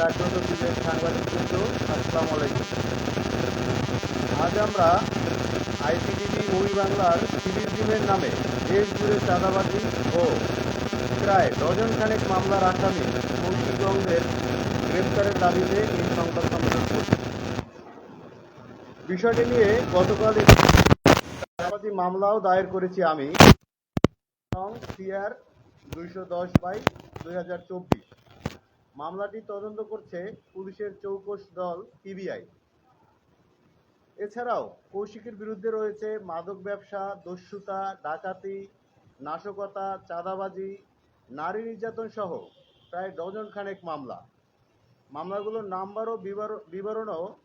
জাগ্রত টিভির সাংবাদিক বৃন্দ আসসালামু আলাইকুম আজ আমরা আইপিটিভি মুভি বাংলার সিভিল টিমের নামে দেশ জুড়ে চাঁদাবাজি ও প্রায় ডজন খানেক মামলার আসামি কৌশিকগঞ্জের গ্রেপ্তারের দাবিতে এই সংবাদ সম্মেলন করছি বিষয়টি নিয়ে গতকাল চাঁদাবাজি মামলাও দায়ের করেছি আমি সিআর দুইশো দশ বাই দুই হাজার চব্বিশ মামলাটি তদন্ত করছে পুলিশের চৌকস দল পিবিআই এছাড়াও কৌশিকের বিরুদ্ধে রয়েছে মাদক ব্যবসা, দস্যুতা, ডাকাতি, নাশকতা, চাঁদাবাজি, নারী নির্যাতন সহ প্রায় ডজন খানেক মামলা। মামলাগুলোর নাম্বার ও বিবর- বিবরণও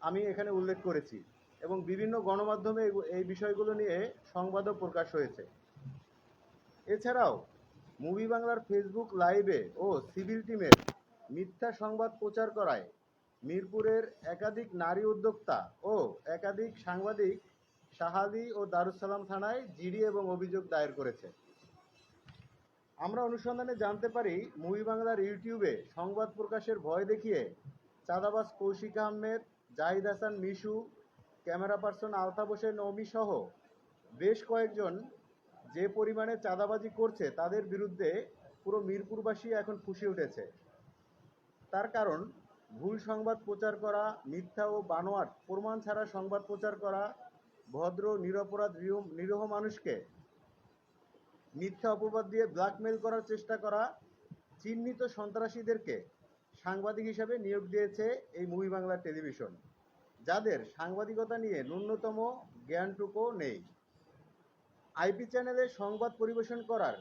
আমি এখানে উল্লেখ করেছি এবং বিভিন্ন গণমাধ্যমে এই বিষয়গুলো নিয়ে সংবাদও প্রকাশ হয়েছে। এছাড়াও মুভি বাংলার ফেসবুক লাইভে ও সিভিল টিমের মিথ্যা সংবাদ প্রচার করায়। মিরপুরের একাধিক নারী উদ্যোক্তা ও একাধিক সাংবাদিক শাহাদি ও দারুসালাম থানায় জিডি এবং অভিযোগ দায়ের করেছে। আমরা অনুসন্ধানে জানতে পারি মুভি বাংলার ইউটিউবে সংবাদ প্রকাশের ভয় দেখিয়ে চাঁদাবাস কৌশিক আহমেদ, জাহিদ হাসান মিশু, ক্যামেরা পার্সন আলতাফ হোসেন নমি সহ বেশ কয়েকজন যে পরিমাণে চাঁদাবাজি করছে তাদের বিরুদ্ধে পুরো মিরপুরবাসী এখন ফুসে উঠেছে। তার কারণ, ভুল সংবাদ প্রচার করা, মিথ্যা ও বানোয়াট, প্রমাণ ছাড়া সংবাদ প্রচার করা, ভদ্র, নিরপরাধ, নিরীহ- মানুষকে মিথ্যা অপবাদ দিয়ে ব্ল্যাকমেল করার চেষ্টা করা, চিহ্নিত সন্ত্রাসীদেরকে সাংবাদিক হিসাবে নিয়োগ দিয়েছে এই মুভি বাংলা টেলিভিশন। যাদের সাংবাদিকতা নিয়ে ন্যূনতম জ্ঞানটুকু নেই। আইপি চ্যানেলে সংবাদ পরিবেশন করার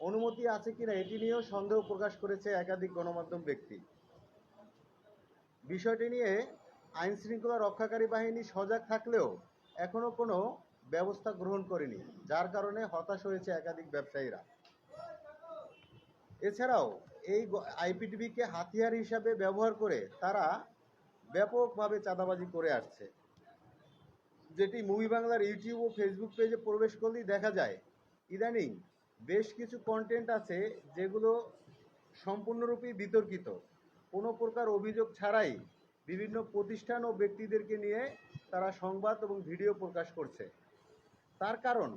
অনুমতি আছে কিনা এটি নিয়েও সন্দেহ প্রকাশ করেছে একাধিক গণমাধ্যম ব্যক্তি। বিষয়টি নিয়ে আইন শৃঙ্খলা রক্ষাকারী বাহিনী সজাগ থাকলেও এখনও কোনো ব্যবস্থা গ্রহণ করেনি, যার কারণে হতাশ হয়েছে একাধিক ব্যবসায়ীরা। এছাড়াও এই আইপিটিভিকে হাতিয়ার হিসাবে ব্যবহার করে তারা ব্যাপকভাবে চাঁদাবাজি করে আসছে। যেটি মুভি বাংলার ইউটিউব ও ফেসবুক পেজে প্রবেশ করলেই দেখা যায়। ইদানিং বেশ কিছু কন্টেন্ট আছে যেগুলো সম্পূর্ণরূপে বিতর্কিত। কোনো প্রকার অভিযোগ ছাড়াই বিভিন্ন প্রতিষ্ঠান ও ব্যক্তিদেরকে নিয়ে তারা সংবাদ এবং ভিডিও প্রকাশ করছে। তার কারণ,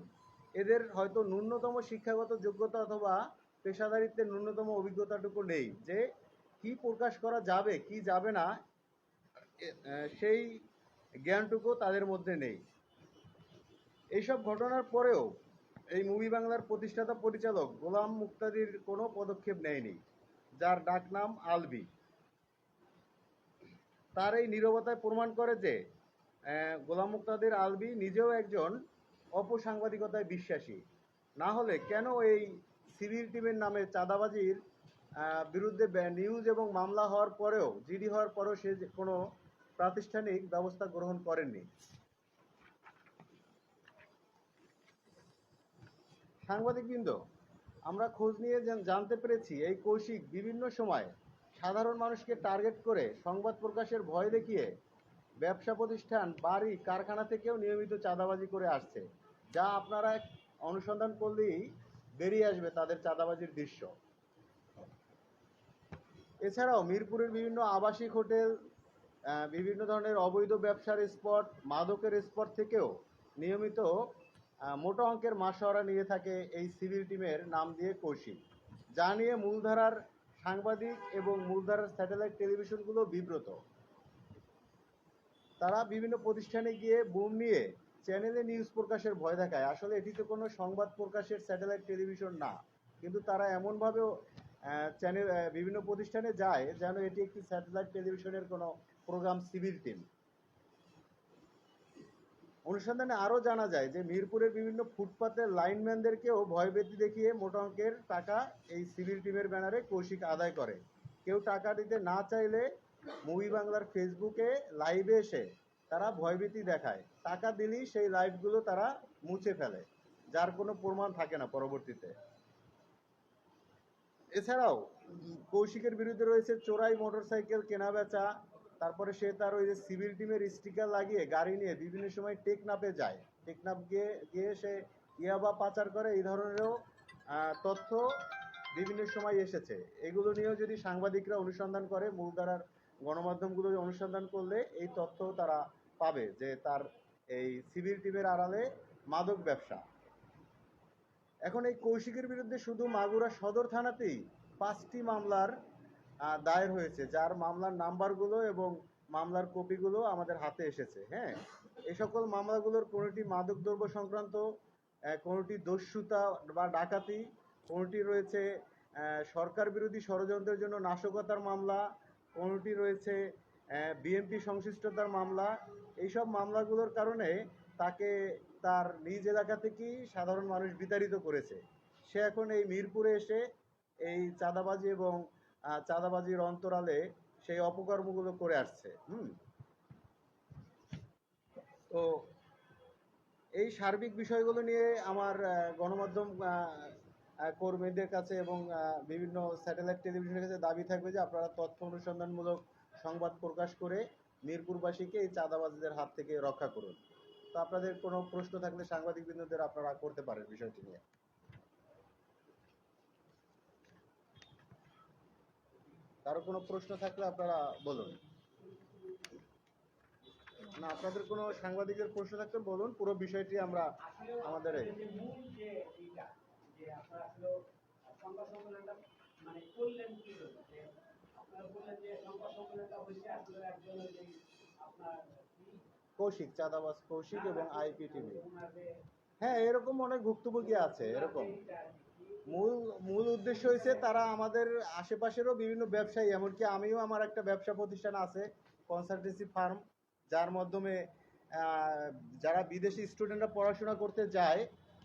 এদের হয়তো ন্যূনতম শিক্ষাগত যোগ্যতা অথবা পেশাদারিত্বের ন্যূনতম অভিজ্ঞতাটুকু নেই যে কি প্রকাশ করা যাবে, কি যাবে না সেই জ্ঞানটুকু তাদের মধ্যে নেই। এইসব ঘটনার পরেও এই মুভি বাংলার প্রতিষ্ঠাতা পরিচালক গোলাম মুক্তাদির কোনো পদক্ষেপ নেয়নি, যার ডাকনাম আলবি। তার এই নীরবতায় প্রমাণ করে যে গোলাম মুক্তাদির আলবি নিজেও একজন অপসাংবাদিকতায় বিশ্বাসী। না হলে কেন এই সিভিল টিমের নামে চাঁদাবাজির বিরুদ্ধে নিউজ এবং মামলা হওয়ার পরেও, জিডি হওয়ার পরেও সে কোনো প্রাতিষ্ঠানিক ব্যবস্থা গ্রহণ করেননি। সাংবাদিক সাংবাদিকবৃন্দ, আমরা খোঁজ নিয়ে জানতে পেরেছি এই কৌশিক বিভিন্ন সময় সাধারণ মানুষকে টার্গেট করে সংবাদ প্রকাশের ভয় দেখিয়ে ব্যবসা প্রতিষ্ঠান, বাড়ি, কারখানা থেকেও নিয়মিত চাঁদাবাজি করে আসছে, যা আপনারা অনুসন্ধান করলেই বেরিয়ে আসবে তাদের চাঁদাবাজির দৃশ্য। এছাড়াও মিরপুরের বিভিন্ন আবাসিক হোটেল বিভিন্ন ধরনের অবৈধ ব্যবসার স্পট, মাদকের স্পট থেকেও নিয়মিত মোটা অঙ্কের মাসওয়ারা নিয়ে থাকে এই সিভিল টিমের নাম দিয়ে কৌশিক, যা নিয়ে মূলধারার সাংবাদিক এবং মূলধারার স্যাটেলাইট টেলিভিশনগুলো বিব্রত। তারা বিভিন্ন প্রতিষ্ঠানে গিয়ে বুম নিয়ে চ্যানেলে নিউজ প্রকাশের ভয় দেখায়। আসলে এটি তো কোনো সংবাদ প্রকাশের স্যাটেলাইট টেলিভিশন না, কিন্তু তারা এমনভাবে চ্যানেল বিভিন্ন প্রতিষ্ঠানে যায় যেন এটি একটি স্যাটেলাইট টেলিভিশনের কোনো প্রোগ্রাম সিভিল টিম অনুসন্ধানে আরও জানা যায় যে, মিরপুরের বিভিন্ন ফুটপাতের লাইনম্যানদেরকেও ভয়ভীতি দেখিয়ে মোটা অঙ্কের টাকা এই সিভিল টিমের ব্যানারে কৌশিক আদায় করে। কেউ টাকা দিতে না চাইলে মুভি বাংলার ফেসবুকে লাইভে এসে তারা ভয়ভীতি দেখায়। টাকা দিলেই সেই লাইভগুলো তারা মুছে ফেলে, যার কোনো প্রমাণ থাকে না পরবর্তীতে। এছাড়াও, কৌশিকের বিরুদ্ধে রয়েছে চোরাই মোটরসাইকেল কেনা বেচা তারপরে সে তার ওই যে সিভিল টিমের স্টিকার লাগিয়ে গাড়ি নিয়ে বিভিন্ন সময় টেকনাপে যায়। টেকনাপ গিয়ে গিয়ে সে ইয়াবা পাচার করে এই ধরনেরও তথ্য বিভিন্ন সময় এসেছে। এগুলো নিয়েও যদি সাংবাদিকরা অনুসন্ধান করে মূলধারার গণমাধ্যমগুলো অনুসন্ধান করলে এই তথ্য তারা পাবে যে তার এই সিভিল টিমের আড়ালে মাদক ব্যবসা। এখন এই কৌশিকের বিরুদ্ধে শুধু মাগুরা সদর থানাতেই পাঁচটি মামলার দায়ের হয়েছে, যার মামলার নাম্বারগুলো এবং মামলার কপিগুলো আমাদের হাতে এসেছে হ্যাঁ? এই সকল মামলাগুলোর কোনোটি মাদকদ্রব্য সংক্রান্ত কোনোটি দস্যুতা বা ডাকাতি, কোনোটি রয়েছে সরকার বিরোধী ষড়যন্ত্রের জন্য নাশকতার মামলা, কোনোটি রয়েছে বিএনপি সংশ্লিষ্টতার মামলা, এইসব মামলাগুলোর কারণে তাকে তার নিজ এলাকা থেকেই সাধারণ মানুষ বিতাড়িত করেছে। সে এখন এই মিরপুরে এসে এই চাঁদাবাজি এবং চাঁদাবাজির অন্তরালে সেই অপকর্মগুলো করে আসছে, হুম? তো এই সার্বিক বিষয়গুলো নিয়ে আমার গণমাধ্যম কর্মীদের কাছে এবং বিভিন্ন স্যাটেলাইট টেলিভিশনের কাছে দাবি থাকবে যে আপনারা তথ্য অনুসন্ধানমূলক সংবাদ প্রকাশ করে মিরপুরবাসীকে এই চাঁদাবাজীদের হাত থেকে রক্ষা করুন। তো আপনাদের কোনো প্রশ্ন থাকলে সাংবাদিক বিন্দুদের আপনারা করতে পারেন বিষয়টি নিয়ে। কারও কোনো প্রশ্ন থাকলে আপনারা বলুন। না, আপনাদের কোনো সাংবাদিকের প্রশ্ন থাকলে বলুন, পুরো বিষয়টি আমরা আমাদের কৌশিক, চাঁদাবাজ কৌশিক এবং আইপিটিভি। ওনার যে হ্যাঁ এরকম অনেক ভুক্তভোগী আছে, এরকম। মূল মূল উদ্দেশ্য হয়েছে তারা আমাদের আশেপাশেরও বিভিন্ন ব্যবসায়ী, এমনকি আমিও আমার একটা ব্যবসা প্রতিষ্ঠান আছে কনসালটেন্সি ফার্ম, যার মাধ্যমে যারা বিদেশি স্টুডেন্টরা পড়াশোনা করতে যায়,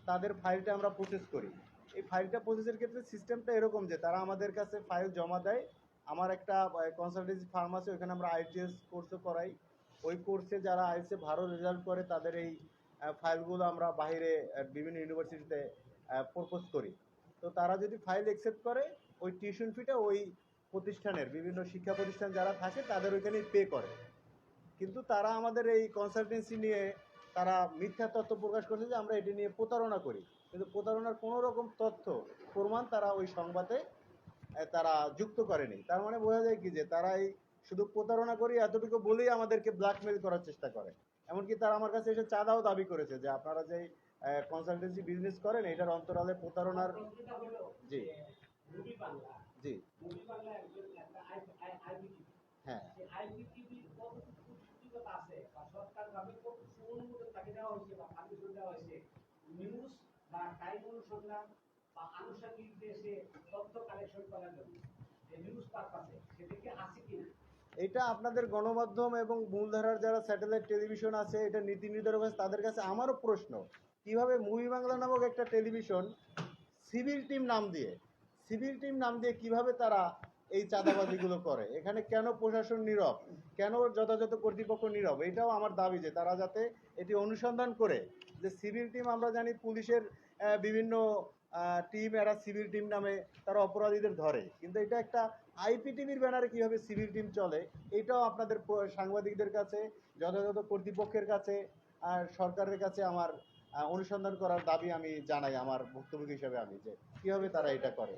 তাদের ফাইলটা আমরা প্রসেস করি। এই ফাইলটা প্রসেসের ক্ষেত্রে সিস্টেমটা এরকম যে, তারা আমাদের কাছে ফাইল জমা দেয়। আমার একটা কনসালটেন্সি ফার্ম আছে, ওইখানে আমরা আইটিএস কোর্সও করাই। ওই কোর্সে যারা আইসে ভালো রেজাল্ট করে, তাদের এই ফাইলগুলো আমরা বাইরে বিভিন্ন ইউনিভার্সিটিতে প্রপোজ করি। তো তারা যদি ফাইল অ্যাকসেপ্ট করে, ওই টিউশন ফিটা ওই প্রতিষ্ঠানের, বিভিন্ন শিক্ষা প্রতিষ্ঠান যারা থাকে, তাদের ওইখানেই পে করে। কিন্তু তারা আমাদের এই কনসালটেন্সি নিয়ে তারা মিথ্যা তথ্য প্রকাশ করছে যে আমরা এটি নিয়ে প্রতারণা করি। কিন্তু প্রতারণার কোনো রকম তথ্য, প্রমাণ তারা ওই সংবাদে তারা যুক্ত করেনি। তার মানে বোঝা যায় কি যে তারা এই শুধু প্রতারণা করি, এতটুকু বলেই আমাদেরকে ব্ল্যাকমেল করার চেষ্টা করে। এমনকি তারা আমার কাছে এসে চাঁদাও দাবি করেছে যে আপনারা যে কনসালটেন্সি বিজনেস করেন, এটার অন্তরালে প্রতারণার জি। জি। হ্যাঁ। এটা আপনাদের গণমাধ্যম এবং মূলধারার যারা স্যাটেলাইট টেলিভিশন আছে, এটা নীতি নির্ধারক আছে, তাদের কাছে আমারও প্রশ্ন। কীভাবে মুভি বাংলা নামক একটা টেলিভিশন সিভিল টিম নাম দিয়ে, সিভিল টিম নাম দিয়ে কীভাবে তারা এই চাঁদাবাজিগুলো করে? এখানে কেন প্রশাসন নীরব? কেন যথাযথ কর্তৃপক্ষ নীরব? এটাও আমার দাবি যে তারা যাতে এটি অনুসন্ধান করে যে সিভিল টিম, আমরা জানি পুলিশের বিভিন্ন টিম এরা সিভিল টিম নামে তারা অপরাধীদের ধরে। কিন্তু এটা একটা আইপিটিভির ব্যানারে কীভাবে সিভিল টিম চলে, এটাও আপনাদের সাংবাদিকদের কাছে, যথাযথ কর্তৃপক্ষের কাছে আর সরকারের কাছে আমার অনুসন্ধান করার দাবি আমি জানাই আমার ভুক্তভোগী হিসেবে আমি, যে কীভাবে তারা এটা করে।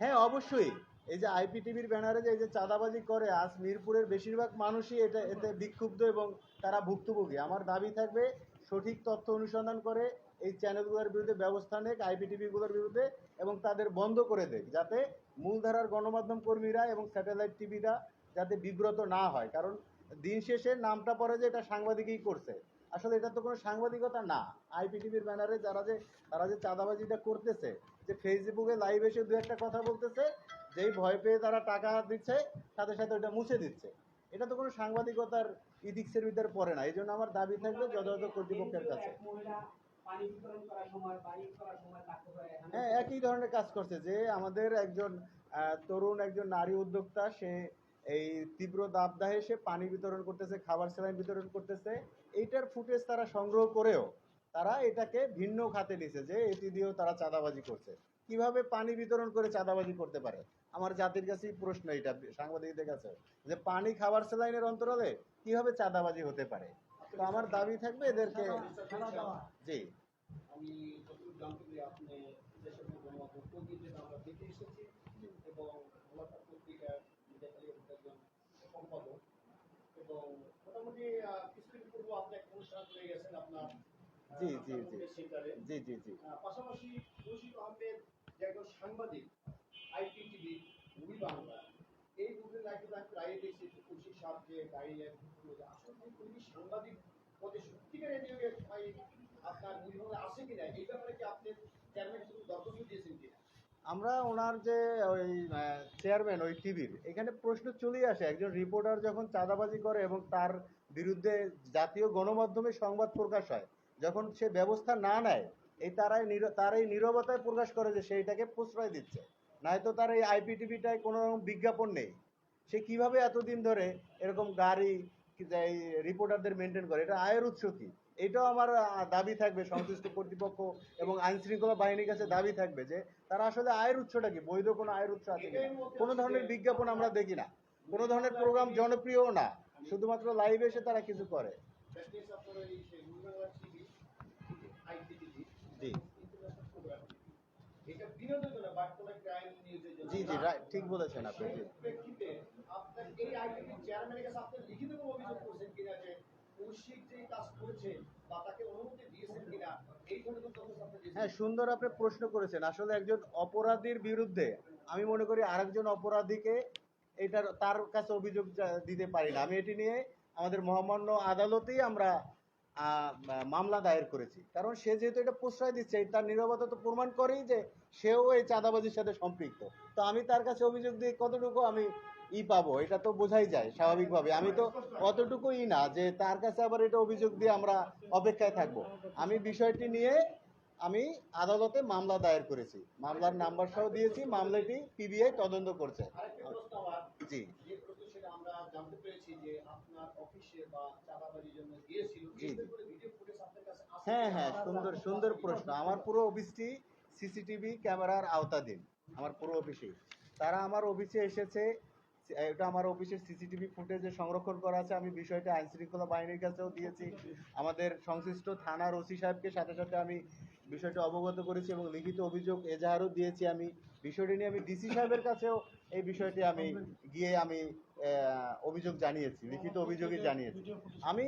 হ্যাঁ অবশ্যই। এই যে আইপিটিভির ব্যানারে যে এই যে চাঁদাবাজি করে, আজ মিরপুরের বেশিরভাগ মানুষই এটা, এতে বিক্ষুব্ধ এবং তারা ভুক্তভোগী। আমার দাবি থাকবে, সঠিক তথ্য অনুসন্ধান করে এই চ্যানেলগুলোর বিরুদ্ধে ব্যবস্থা নেক, আইপিটিভিগুলোর বিরুদ্ধে, এবং তাদের বন্ধ করে দেক, যাতে মূলধারার গণমাধ্যম কর্মীরা এবং স্যাটেলাইট টিভিরা যাতে বিব্রত না হয়। কারণ দিন শেষে নামটা পড়ে যে এটা সাংবাদিকই করছে। আসলে এটা তো কোনো সাংবাদিকতা না। আইপিটিভির ব্যানারে যারা যে, তারা যে চাঁদাবাজিটা করতেছে, যে ফেসবুকে লাইভ এসে দু একটা কথা বলতেছে, যেই ভয় পেয়ে তারা টাকা দিচ্ছে, সাথে সাথে ওটা মুছে দিচ্ছে। এটা তো কোনো সাংবাদিকতার ইথিক্সের ভিতরে পড়ে না। এই জন্য আমার দাবি থাকবে যথাযথ কর্তৃপক্ষের কাছে। হ্যাঁ একই ধরনের কাজ করছে যে আমাদের একজন তরুণ একজন নারী উদ্যোক্তা, সে এই তীব্র দাবদাহে সে পানি বিতরণ করতেছে, খাবার স্যালাইন বিতরণ করতেছে। এইটার ফুটেজ তারা সংগ্রহ করেও তারা এটাকে ভিন্ন খাতে নিছে যে এটি দিয়েও তারা চাঁদাবাজি করছে। কীভাবে পানি বিতরণ করে চাঁদাবাজি করতে পারে? আমার জাতির কাছেই প্রশ্ন এটা, সাংবাদিকদের কাছে। যে পানি খাবার স্যালাইনের অন্তরালে কীভাবে চাঁদাবাজি হতে পারে? তো আমার দাবি থাকবে এদেরকে জি। আমি জানতে আপনি এসেছি এবং গোলাঘাট পত্রিকার মিডিয়াকালী একজন সম্পাদক এবং মোটামুটি আহ, কিছুদিন পূর্ব আপনি এক অনুষ্ঠান করে গেছেন আপনার জি, জি, জি। জি জি জি। পাশাপাশি রশিদ আহমেদ যে একজন সাংবাদিক আইপিটিভি মুভি বাংলা এই নাকি প্রায় দেখছি যে আসলে সাংবাদিক পদে সত্যিকারের আপনার মুভি বাংলা আছে কিনা? এই ব্যাপারে কি আপনি চেয়ারম্যান দিয়েছেন কিনা? আমরা ওনার যে ওই চেয়ারম্যান ওই টিভির এখানে প্রশ্ন চলেই আসে। একজন রিপোর্টার যখন চাঁদাবাজি করে এবং তার বিরুদ্ধে জাতীয় গণমাধ্যমে সংবাদ প্রকাশ হয়, যখন সে ব্যবস্থা না নেয়, এই তারাই তার এই নীরবতায় প্রকাশ করে যে সেইটাকে প্রশ্রয় দিচ্ছে। নয়তো তার এই আইপিটিভিটায় কোনো রকম বিজ্ঞাপন নেই। সে কীভাবে এতদিন ধরে এরকম গাড়ি রিপোর্টারদের মেনটেন করে। এটা আয়ের উৎস কি? এটাও আমার দাবি থাকবে সংশ্লিষ্ট কর্তৃপক্ষ এবং আইন শৃঙ্খলা বাহিনীর কাছে দাবি থাকবে যে তারা আসলে আয়ের উৎসটা কি? বৈধ কোনো আয়ের উৎস আছে কিনা? কোনো ধরনের বিজ্ঞাপন আমরা দেখি না। কোনো ধরনের প্রোগ্রাম জনপ্রিয়ও না। শুধুমাত্র লাইভে এসে তারা কিছু করে। জি। জি জি। ঠিক বলেছেন আপনি। হ্যাঁ সুন্দর আপনি প্রশ্ন করেছেন। আসলে একজন অপরাধীর বিরুদ্ধে আমি মনে করি আরেকজন অপরাধীকে এটার, তার কাছে অভিযোগ দিতে পারি না। আমি এটি নিয়ে আমাদের মহামান্য আদালতেই আমরা মামলা দায়ের করেছি। কারণ সে যেহেতু এটা প্রশ্রয় দিচ্ছে, তার নিরবতা তো প্রমাণ করেই যে সেও এই চাঁদাবাজির সাথে সম্পৃক্ত। তো আমি তার কাছে অভিযোগ দিয়ে কতটুকু আমি ই পাবো, এটা তো বোঝাই যায় স্বাভাবিকভাবে। আমি তো অতটুকুই না যে তার কাছে আবার এটা অভিযোগ দিয়ে আমরা অপেক্ষায় থাকব। আমি বিষয়টি নিয়ে আমি আদালতে মামলা দায়ের করেছি। মামলার নাম্বার সহ দিয়েছি, মামলাটি পিবিআই তদন্ত করছে। জি। অফিসে হ্যাঁ হ্যাঁ সুন্দর সুন্দর প্রশ্ন। আমার পুরো অফিসটি সিসিটিভি ক্যামেরার আওতাধীন। আমার পুরো অফিসেই। তারা আমার অফিসে এসেছে এটা আমার অফিসের সিসিটিভি ফুটেজে সংরক্ষণ করা আছে, আমি বিষয়টা আইন শৃঙ্খলা বাহিনীর কাছেও দিয়েছি। আমাদের সংশ্লিষ্ট থানার ওসি সাহেবকে সাথে সাথে আমি বিষয়টা অবগত করেছি এবং লিখিত অভিযোগ এজাহারও দিয়েছি আমি। বিষয়টি নিয়ে আমি ডিসি সাহেবের কাছেও এই বিষয়টি আমি গিয়ে আমি অভিযোগ জানিয়েছি, লিখিত অভিযোগই জানিয়েছি। আমি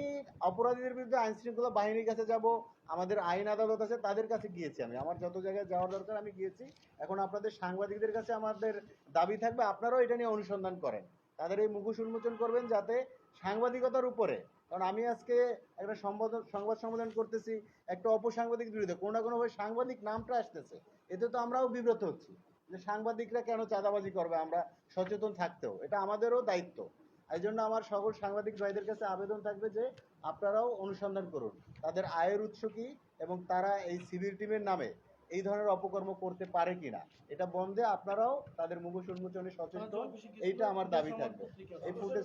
অপরাধীদের বিরুদ্ধে আইন শৃঙ্খলা বাহিনীর কাছে যাব আমাদের আইন আদালত আছে, তাদের কাছে গিয়েছি আমি। আমার যত জায়গায় যাওয়ার দরকার, আমি গিয়েছি। এখন আপনাদের সাংবাদিকদের কাছে আমাদের দাবি থাকবে, আপনারাও এটা নিয়ে অনুসন্ধান করেন। তাদের এই মুখোশ উন্মোচন করবেন যাতে সাংবাদিকতার উপরে, কারণ আমি আজকে একটা সংবাদ সংবাদ সম্মেলন করতেছি, একটা অপসাংবাদিক বিরুদ্ধে। কোনো না কোনোভাবে সাংবাদিক নামটা আসতেছে। এতে তো আমরাও বিব্রত হচ্ছি যে সাংবাদিকরা কেন চাঁদাবাজি করবে? আমরা সচেতন থাকতেও। এটা আমাদেরও দায়িত্ব। এই জন্য আমার সকল সাংবাদিক ভাইদের কাছে আবেদন থাকবে যে আপনারাও অনুসন্ধান করুন। তাদের আয়ের উৎস কি এবং তারা এই সিভিল টিমের নামে এই ধরনের অপকর্ম করতে পারে কিনা? এটা বন্ধে আপনারাও তাদের মুখোশ উন্মোচনে সচেতন এইটা আমার দাবি থাকবে। এই ফুটেজ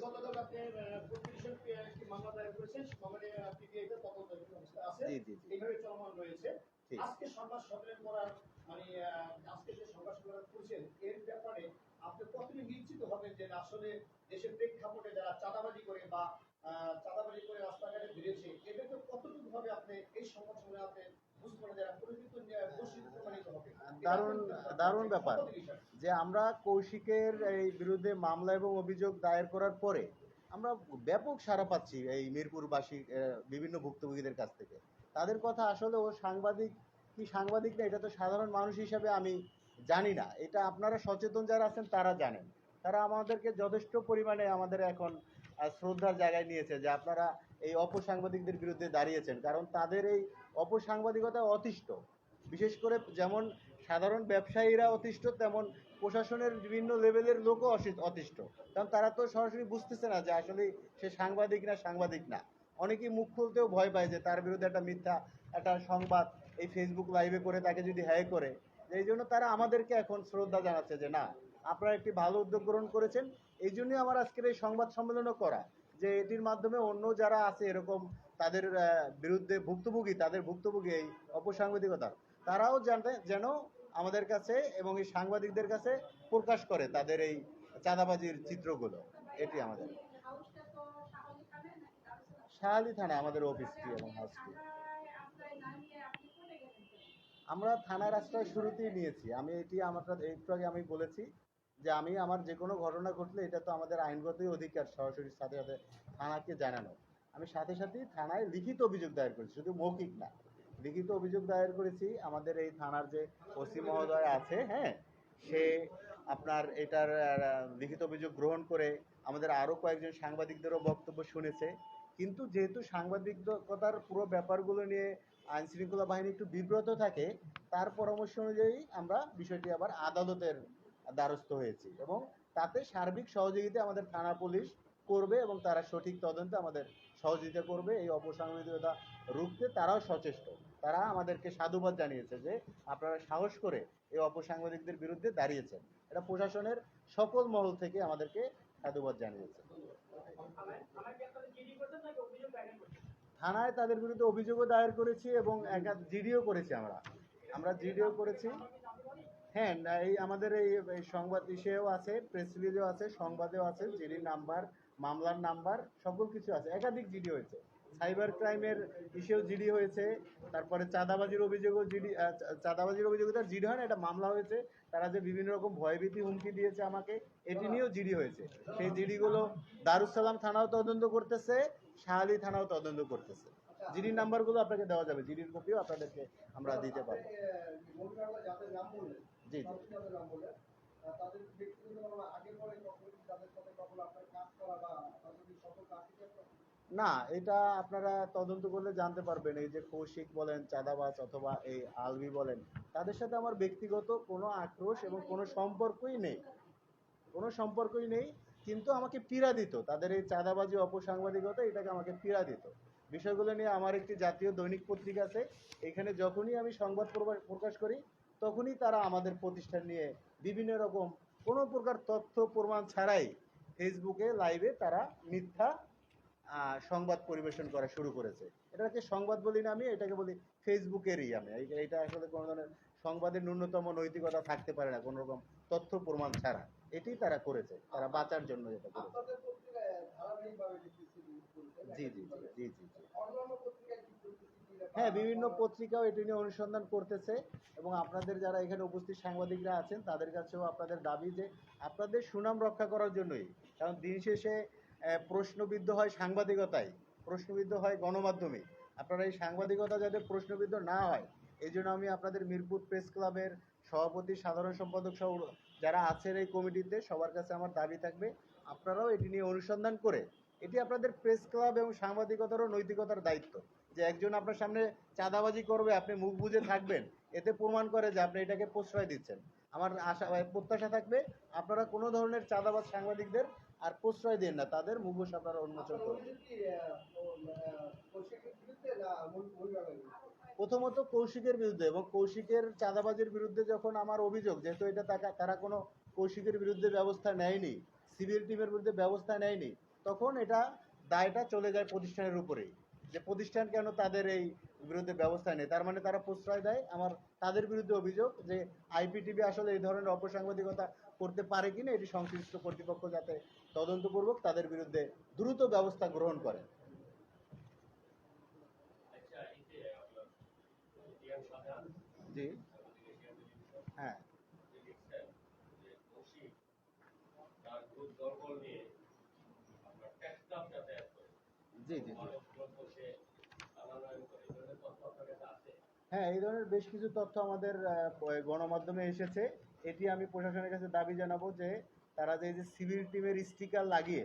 জি জি জি। ঠিক। আজকে সংবাদ সম্মেলন করার মানে আজকে যে সংবাদ সম্মেলন করছেন এর ব্যাপারে আপনি নিশ্চিত হবেন যে আসলে দেশের প্রেক্ষাপটে যারা চাঁদাবাজি করে বা চাঁদাবাজি করে রাস্তাঘাটে বেরিয়েছে এদেরকে কতটুকু ভাবে আপনি এই সংবাদ আপনি দারুণ দারুণ ব্যাপার যে আমরা কৌশিকের এই বিরুদ্ধে মামলা এবং অভিযোগ দায়ের করার পরে আমরা ব্যাপক সাড়া পাচ্ছি এই মিরপুরবাসী বিভিন্ন ভুক্তভোগীদের কাছ থেকে। তাদের কথা আসলে ও সাংবাদিক কি সাংবাদিক না এটা তো সাধারণ মানুষ হিসাবে আমি জানি না। এটা আপনারা সচেতন যারা আছেন তারা জানেন। তারা আমাদেরকে যথেষ্ট পরিমাণে আমাদের এখন শ্রদ্ধার জায়গায় নিয়েছে যে আপনারা এই অপসাংবাদিকদের বিরুদ্ধে দাঁড়িয়েছেন। কারণ তাদের এই অপসাংবাদিকতা অতিষ্ঠ। বিশেষ করে যেমন সাধারণ ব্যবসায়ীরা অতিষ্ঠ, তেমন প্রশাসনের বিভিন্ন লেভেলের লোকও অতিষ্ঠ। কারণ তারা তো সরাসরি বুঝতেছে না যে আসলে সে সাংবাদিক না সাংবাদিক না। অনেকেই মুখ খুলতেও ভয় পায় যে তার বিরুদ্ধে একটা মিথ্যা, একটা সংবাদ এই ফেসবুক লাইভে করে তাকে যদি হ্যায় করে। এই জন্য তারা আমাদেরকে এখন শ্রদ্ধা জানাচ্ছে যে না আপনারা একটি ভালো উদ্যোগ গ্রহণ করেছেন। এই জন্যই আমার আজকের এই সংবাদ সম্মেলনও করা, যে এটির মাধ্যমে অন্য যারা আছে এরকম তাদের বিরুদ্ধে ভুক্তভোগী, তাদের ভুক্তভোগী এই অপসাংবাদিকতা, তারাও জানতে যেন আমাদের কাছে এবং এই সাংবাদিকদের কাছে প্রকাশ করে তাদের এই চাঁদাবাজির চিত্রগুলো। এটি আমাদের। শাহলি থানা আমাদের অফিসটি এবং হাউসটি আমরা থানার আশ্রয় শুরুতেই নিয়েছি। আমি এটি আমার একটু আগে আমি বলেছি যে আমি আমার যে কোনো ঘটনা ঘটলে এটা তো আমাদের আইনগতই অধিকার, সরাসরি সাথে সাথে থানাকে জানানো। আমি সাথে সাথেই থানায় লিখিত অভিযোগ দায়ের করেছি, শুধু মৌখিক না, লিখিত অভিযোগ দায়ের করেছি। আমাদের এই থানার যে ওসি মহোদয় আছে হ্যাঁ সে আপনার এটার লিখিত অভিযোগ গ্রহণ করে আমাদের আরও কয়েকজন সাংবাদিকদেরও বক্তব্য শুনেছে। কিন্তু যেহেতু সাংবাদিকতার পুরো ব্যাপারগুলো নিয়ে আইন শৃঙ্খলা বাহিনী একটু বিব্রত থাকে, তার পরামর্শ অনুযায়ী আমরা বিষয়টি আবার আদালতের দ্বারস্থ হয়েছি এবং তাতে সার্বিক সহযোগিতা আমাদের থানা পুলিশ করবে এবং তারা সঠিক তদন্তে আমাদের সহযোগিতা করবে, এই অপসাংবাদিকতা রুখতে তারাও সচেষ্ট। তারা আমাদেরকে সাধুবাদ জানিয়েছে যে আপনারা সাহস করে এই অপসাংবাদিকদের বিরুদ্ধে দাঁড়িয়েছেন। এটা প্রশাসনের সকল মহল থেকে আমাদেরকে সাধুবাদ জানিয়েছে। থানায় তাদের বিরুদ্ধে অভিযোগও দায়ের করেছি এবং একা জিডিও করেছি আমরা। আমরা জিডিও করেছি। হ্যাঁ এই আমাদের এই সংবাদ ইসেও আছে প্রেস রিলিজেও আছে, সংবাদেও আছে জিডির নাম্বার, মামলার নাম্বার, সকল কিছু আছে। একাধিক জিডি হয়েছে। সাইবার ক্রাইমের ইসেও জিডি হয়েছে, তারপরে চাঁদাবাজির অভিযোগও জিডি চাঁদাবাজির অভিযোগ তার জিডি হয় না, এটা মামলা হয়েছে। তারা যে বিভিন্ন রকম ভয়ভীতি হুমকি দিয়েছে আমাকে, এটি নিয়েও জিডি হয়েছে। সেই জিডিগুলো দারুসালাম থানাও তদন্ত করতেছে, শাহালি থানাও তদন্ত করতেছে। জিডির নাম্বারগুলো আপনাকে দেওয়া যাবে, জিডির কপিও আপনাদেরকে আমরা দিতে পারব। মহিলারা যাদের নাম বললেন জি জি। তাদের নাম বললেন আহ, তাদের ব্যক্তিগত কোনো আগে পরে কখনো তাদের সাথে কখনো আপনার কাজ করা বা তাদের সকল কাজ না এটা আপনারা তদন্ত করলে জানতে পারবেন। এই যে কৌশিক বলেন চাঁদাবাজ অথবা এই আলবি বলেন তাদের সাথে আমার ব্যক্তিগত কোনো আক্রোশ এবং কোনো সম্পর্কই নেই। কোনো সম্পর্কই নেই কিন্তু আমাকে পীড়া দিত। তাদের এই চাঁদাবাজি অপসাংবাদিকতা এটাকে আমাকে পীড়া দিত। বিষয়গুলো নিয়ে আমার একটি জাতীয় দৈনিক পত্রিকা আছে। এখানে যখনই আমি সংবাদ প্রকাশ করি তখনই তারা আমাদের প্রতিষ্ঠান নিয়ে বিভিন্ন রকম কোনো প্রকার তথ্য প্রমাণ ছাড়াই ফেসবুকে লাইভে তারা মিথ্যা সংবাদ পরিবেশন করা শুরু করেছে। এটাকে সংবাদ বলি না আমি এটাকে বলি ফেসবুকেরই আমি। এটা আসলে কোনো ধরনের সংবাদের ন্যূনতম নৈতিকতা থাকতে পারে না কোনো রকম তথ্য প্রমাণ ছাড়া। এটি তারা করেছে তারা বাঁচার জন্য এটা করেছে। জি জি জি জি জি হ্যাঁ বিভিন্ন পত্রিকাও এটি নিয়ে অনুসন্ধান করতেছে এবং আপনাদের যারা এখানে উপস্থিত সাংবাদিকরা আছেন, তাদের কাছেও আপনাদের দাবি যে আপনাদের সুনাম রক্ষা করার জন্যই। কারণ দিন শেষে প্রশ্নবিদ্ধ হয় সাংবাদিকতায় প্রশ্নবিদ্ধ হয় গণমাধ্যমে আপনারা এই সাংবাদিকতা যাতে প্রশ্নবিদ্ধ না হয় এই জন্য আমি আপনাদের মিরপুর প্রেস ক্লাবের সভাপতি, সাধারণ সম্পাদক সহ যারা আছেন এই কমিটিতে, সবার কাছে আমার দাবি থাকবে, আপনারাও এটি নিয়ে অনুসন্ধান করে এটি আপনাদের প্রেস ক্লাব এবং সাংবাদিকতারও নৈতিকতার দায়িত্ব যে একজন আপনার সামনে চাঁদাবাজি করবে, আপনি মুখ বুজে থাকবেন এতে প্রমাণ করে যে আপনি এটাকে প্রশ্রয় দিচ্ছেন আমার আশা প্রত্যাশা থাকবে, আপনারা কোনো ধরনের চাঁদাবাজ সাংবাদিকদের আর প্রশ্রয় দেন না, তাদের মুখোশ আপনারা উন্মোচন করবেন? প্রথমত কৌশিকের বিরুদ্ধে, এবং কৌশিকের চাঁদাবাজির বিরুদ্ধে যখন আমার অভিযোগ, যেহেতু এটা তারা কোনো কৌশিকের বিরুদ্ধে ব্যবস্থা নেয়নি, সিভিল টিমের বিরুদ্ধে ব্যবস্থা নেয়নি তখন এটা দায়টা চলে যায় প্রতিষ্ঠানের উপরেই। যে প্রতিষ্ঠান কেন তাদের এই বিরুদ্ধে ব্যবস্থা নেয়? তার মানে তারা প্রশ্রয় দেয় আমার তাদের বিরুদ্ধে অভিযোগ যে আইপিটিভি আসলে এই ধরনের অপসাংবাদিকতা করতে পারে কিনা এটি সংশ্লিষ্ট কর্তৃপক্ষ যাতে তদন্তপূর্বক তাদের বিরুদ্ধে দ্রুত ব্যবস্থা গ্রহণ করে। আচ্ছা জি হ্যাঁ যে লিখছেন যে কৌশিক তার গ্রুপ দলবল নিয়ে আপনার ট্যাক্স দাম যাতায়াত করে জি জি জি মানব দ্রব্য সে আনানয়ন করে এই ধরনের তথ্য আপনার কাছে আছে হ্যাঁ এই ধরনের বেশ কিছু তথ্য আমাদের গণমাধ্যমে এসেছে। এটি আমি প্রশাসনের কাছে দাবি জানাব যে, তারা যে যে সিভিল টিমের স্টিকার লাগিয়ে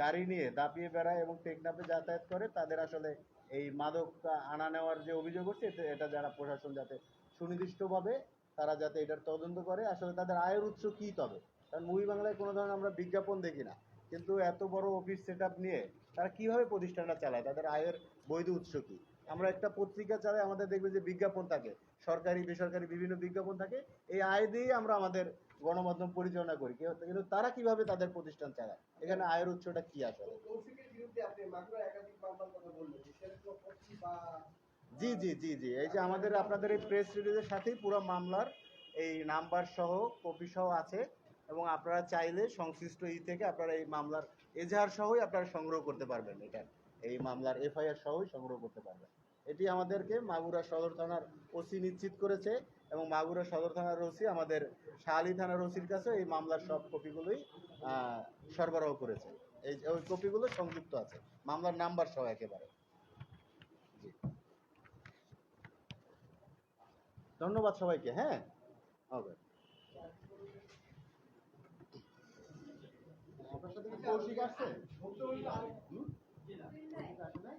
গাড়ি নিয়ে দাপিয়ে বেড়ায় এবং টেকনাফে যাতায়াত করে, তাদের আসলে এই মাদক আনা নেওয়ার যে অভিযোগ হচ্ছে এটা যারা প্রশাসন যাতে সুনির্দিষ্টভাবে তারা যাতে এটার তদন্ত করে। আসলে তাদের আয়ের উৎস কী তবে? কারণ মুভি বাংলায় কোনো ধরনের আমরা বিজ্ঞাপন দেখি না। কিন্তু এত বড় অফিস সেট নিয়ে তারা কীভাবে প্রতিষ্ঠানটা চালায়? তাদের আয়ের বৈধ উৎস কী? আমরা একটা পত্রিকা চালাই আমাদের দেখবে যে বিজ্ঞাপন থাকে সরকারি বেসরকারি বিভিন্ন বিজ্ঞাপন থাকে এই আয় দিয়েই আমরা আমাদের গণমাধ্যম পরিচালনা করি। কিন্তু তারা কীভাবে তাদের প্রতিষ্ঠান চালায়? এখানে আয়ের উৎসটা কি আসলে? জি জি জি জি। এই যে আমাদের আপনাদের এই প্রেস রিলিজের সাথেই পুরো মামলার এই নাম্বার সহ কপি সহ আছে। এবং আপনারা চাইলে সংশ্লিষ্ট ই থেকে আপনারা এই মামলার এজাহার সহই আপনারা সংগ্রহ করতে পারবেন। এটা এই মামলার এফআইআর সহই সংগ্রহ করতে পারবেন। এটি আমাদেরকে মাগুরা সদর থানার ওসি নিশ্চিত করেছে এবং মাগুরা সদর থানার ওসি আমাদের শাহালি থানার ওসির কাছে এই মামলার সব কপিগুলোই সরবরাহ করেছে। এই ওই কপিগুলো সংযুক্ত আছে। মামলার নাম্বার সহ একেবারে। জি। ধন্যবাদ সবাইকে হ্যাঁ? ওকে আপনার সাথে কি কৌশিক আসছে আসে নাই?